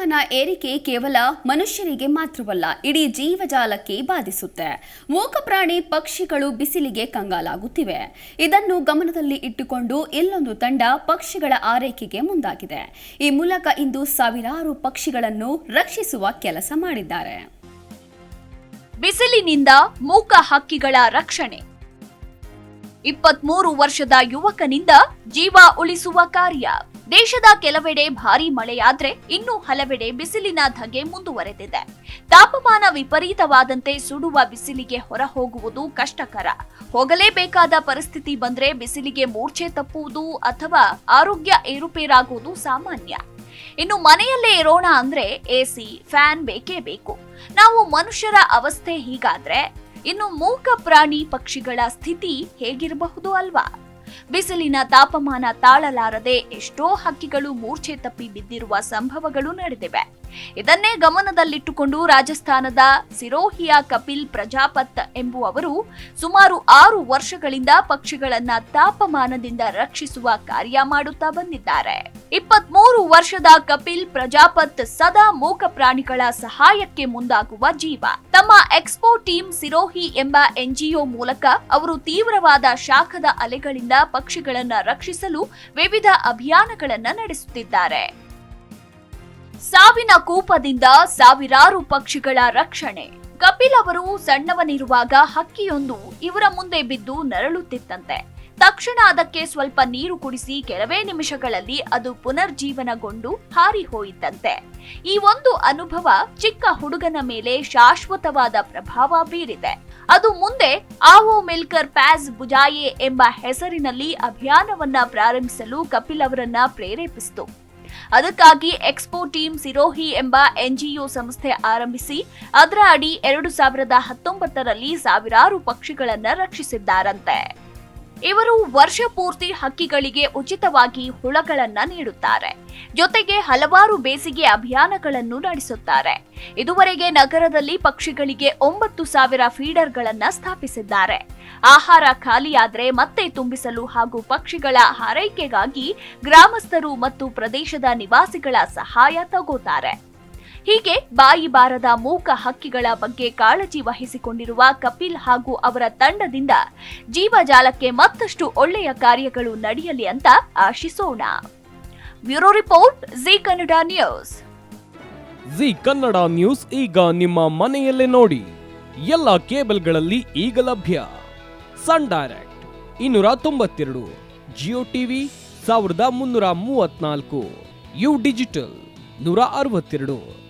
ತಾಪಮಾನ ಏರಿಕೆ ಕೇವಲ ಮನುಷ್ಯರಿಗೆ ಮಾತ್ರವಲ್ಲ, ಇಡೀ ಜೀವಜಾಲಕ್ಕೆ ಬಾಧಿಸುತ್ತೆ. ಮೂಕ ಪ್ರಾಣಿ ಪಕ್ಷಿಗಳು ಬಿಸಿಲಿಗೆ ಕಂಗಾಲಾಗುತ್ತಿವೆ. ಇದನ್ನು ಗಮನದಲ್ಲಿ ಇಟ್ಟುಕೊಂಡು ಇಲ್ಲೊಂದು ತಂಡ ಪಕ್ಷಿಗಳ ಆರೈಕೆಗೆ ಮುಂದಾಗಿದೆ. ಈ ಮೂಲಕ ಇಂದು ಸಾವಿರಾರು ಪಕ್ಷಿಗಳನ್ನು ರಕ್ಷಿಸುವ ಕೆಲಸ ಮಾಡಿದ್ದಾರೆ. ಬಿಸಿಲಿನಿಂದ ಮೂಕ ಹಕ್ಕಿಗಳ ರಕ್ಷಣೆ. ಇಪ್ಪತ್ಮೂರು ವರ್ಷದ ಯುವಕನಿಂದ ಜೀವ ಉಳಿಸುವ ಕಾರ್ಯ. ದೇಶದ ಕೆಲವೆಡೆ ಭಾರಿ ಮಳೆಯಾದ್ರೆ ಇನ್ನು ಹಲವೆಡೆ ಬಿಸಿಲಿನ ಧಗೆ ಮುಂದುವರೆದಿದೆ. ತಾಪಮಾನ ವಿಪರೀತವಾದಂತೆ ಸುಡುವ ಬಿಸಿಲಿಗೆ ಹೊರ ಹೋಗುವುದು ಕಷ್ಟಕರ. ಹೋಗಲೇಬೇಕಾದ ಪರಿಸ್ಥಿತಿ ಬಂದ್ರೆ ಬಿಸಿಲಿಗೆ ಮೂರ್ಛೆ ತಪ್ಪುವುದು ಅಥವಾ ಆರೋಗ್ಯ ಏರುಪೇರಾಗುವುದು ಸಾಮಾನ್ಯ. ಇನ್ನು ಮನೆಯಲ್ಲೇ ಇರೋಣ ಅಂದ್ರೆ ಎಸಿ, ಫ್ಯಾನ್ ಬೇಕೇ ಬೇಕು. ನಾವು ಮನುಷ್ಯರ ಅವಸ್ಥೆ ಹೀಗಾದ್ರೆ ಇನ್ನು ಮೂಕ ಪ್ರಾಣಿ ಪಕ್ಷಿಗಳ ಸ್ಥಿತಿ ಹೇಗಿರಬಹುದು ಅಲ್ವಾ? ಬಿಸಿಲಿನ ತಾಪಮಾನ ತಾಳಲಾರದೆ ಎಷ್ಟೋ ಹಕ್ಕಿಗಳು ಮೂರ್ಛೆ ತಪ್ಪಿ ಬಿದ್ದಿರುವ ಸಂಭವಗಳು ನಡೆದಿವೆ. ಇದನ್ನೇ ಗಮನದಲ್ಲಿಟ್ಟುಕೊಂಡು ರಾಜಸ್ಥಾನದ ಸಿರೋಹಿಯಾ ಕಪಿಲ್ ಪ್ರಜಾಪತ್ ಎಂಬುವವರು ಸುಮಾರು ಆರು ವರ್ಷಗಳಿಂದ ಪಕ್ಷಿಗಳನ್ನ ತಾಪಮಾನದಿಂದ ರಕ್ಷಿಸುವ ಕಾರ್ಯ ಮಾಡುತ್ತಾ ಬಂದಿದ್ದಾರೆ. ಇಪ್ಪತ್ಮೂರು ವರ್ಷದ ಕಪಿಲ್ ಪ್ರಜಾಪತ್ ಸದಾ ಮೂಕ ಪ್ರಾಣಿಗಳ ಸಹಾಯಕ್ಕೆ ಮುಂದಾಗುವ ಜೀವ. ತಮ್ಮ ಎಕ್ಸ್ಪೋ ಟೀಮ್ ಸಿರೋಹಿ ಎಂಬ ಎನ್ಜಿಒ ಮೂಲಕ ಅವರು ತೀವ್ರವಾದ ಶಾಖದ ಅಲೆಗಳಿಂದ ಪಕ್ಷಿಗಳನ್ನು ರಕ್ಷಿಸಲು ವಿವಿಧ ಅಭಿಯಾನಗಳನ್ನ ನಡೆಸುತ್ತಿದ್ದಾರೆ. ಸಾವಿನ ಕೂಪದಿಂದ ಸಾವಿರಾರು ಪಕ್ಷಿಗಳ ರಕ್ಷಣೆ. ಕಪಿಲ್ ಅವರು ಸಣ್ಣವನಿರುವಾಗ ಹಕ್ಕಿಯೊಂದು ಇವರ ಮುಂದೆ ಬಿದ್ದು ನರಳುತ್ತಿತ್ತಂತೆ. ತಕ್ಷಣ ಅದಕ್ಕೆ ಸ್ವಲ್ಪ ನೀರು ಕುಡಿಸಿ ಕೆಲವೇ ನಿಮಿಷಗಳಲ್ಲಿ ಅದು ಪುನರ್ಜೀವನಗೊಂಡು ಹಾರಿ ಹೋಯಿತಂತೆ. ಈ ಒಂದು ಅನುಭವ ಚಿಕ್ಕ ಹುಡುಗನ ಮೇಲೆ ಶಾಶ್ವತವಾದ ಪ್ರಭಾವ ಬೀರಿದೆ. ಅದು ಮುಂದೆ ಆವೋ ಮಿಲ್ಕರ್ ಪ್ಯಾಸ್ ಬುಜಾಯೆ ಎಂಬ ಹೆಸರಿನಲ್ಲಿ ಅಭಿಯಾನವನ್ನ ಪ್ರಾರಂಭಿಸಲು ಕಪಿಲ್ ಅವರನ್ನ ಪ್ರೇರೇಪಿಸಿತು. ಅದಕ್ಕಾಗಿ ಎಕ್ಸ್ಪೋ ಟೀಮ್ ಸಿರೋಹಿ ಎಂಬ ಎನ್ಜಿಒ ಸಂಸ್ಥೆ ಆರಂಭಿಸಿ, ಅದರ ಅಡಿ ಎರಡು ಸಾವಿರದ ಹತ್ತೊಂಬತ್ತರಲ್ಲಿ ಸಾವಿರಾರು ಪಕ್ಷಿಗಳನ್ನು ರಕ್ಷಿಸಿದ್ದಾರಂತೆ. ಇವರು ವರ್ಷ ಪೂರ್ತಿ ಹಕ್ಕಿಗಳಿಗೆ ಉಚಿತವಾಗಿ ಹುಳಗಳನ್ನ ನೀಡುತ್ತಾರೆ. ಜೊತೆಗೆ ಹಲವಾರು ಬೇಸಿಗೆ ಅಭಿಯಾನಗಳನ್ನು ನಡೆಸುತ್ತಾರೆ. ಇದುವರೆಗೆ ನಗರದಲ್ಲಿ ಪಕ್ಷಿಗಳಿಗೆ ಒಂಬತ್ತು ಸಾವಿರ ಫೀಡರ್ಗಳನ್ನ ಸ್ಥಾಪಿಸಿದ್ದಾರೆ. ಆಹಾರ ಖಾಲಿಯಾದ್ರೆ ಮತ್ತೆ ತುಂಬಿಸಲು ಹಾಗೂ ಪಕ್ಷಿಗಳ ಹಾರೈಕೆಗಾಗಿ ಗ್ರಾಮಸ್ಥರು ಮತ್ತು ಪ್ರದೇಶದ ನಿವಾಸಿಗಳ ಸಹಾಯ ತಗೋತಾರೆ. ಹೀಗೆ ಬಾಯಿ ಬಾರದ ಮೂಕ ಹಕ್ಕಿಗಳ ಬಗ್ಗೆ ಕಾಳಜಿ ವಹಿಸಿಕೊಂಡಿರುವ ಕಪಿಲ್ ಹಾಗೂ ಅವರ ತಂಡದಿಂದ ಜೀವಜಾಲಕ್ಕೆ ಮತ್ತಷ್ಟು ಒಳ್ಳೆಯ ಕಾರ್ಯಗಳು ನಡೆಯಲಿ ಅಂತ ಆಶಿಸೋಣ. Bureau report, Zee Kannada news. Zee Kannada news ಈಗ ನಿಮ್ಮ ಮನೆಯಲ್ಲೇ ನೋಡಿ. ಎಲ್ಲ ಕೇಬಲ್ಗಳಲ್ಲಿ ಈಗ ಲಭ್ಯ. ಸನ್ ಡೈರೆಕ್ಟ್ ಇನ್ನೂರ ತೊಂಬತ್ತೆರಡು, ಜಿಯೋ ಟಿವಿ ಸಾವಿರದ ಮುನ್ನೂರ ಮೂವತ್ನಾಲ್ಕು ಯು ಡಿಜಿಟಲ್ ನೂರ ಅರವತ್ತೆರಡು.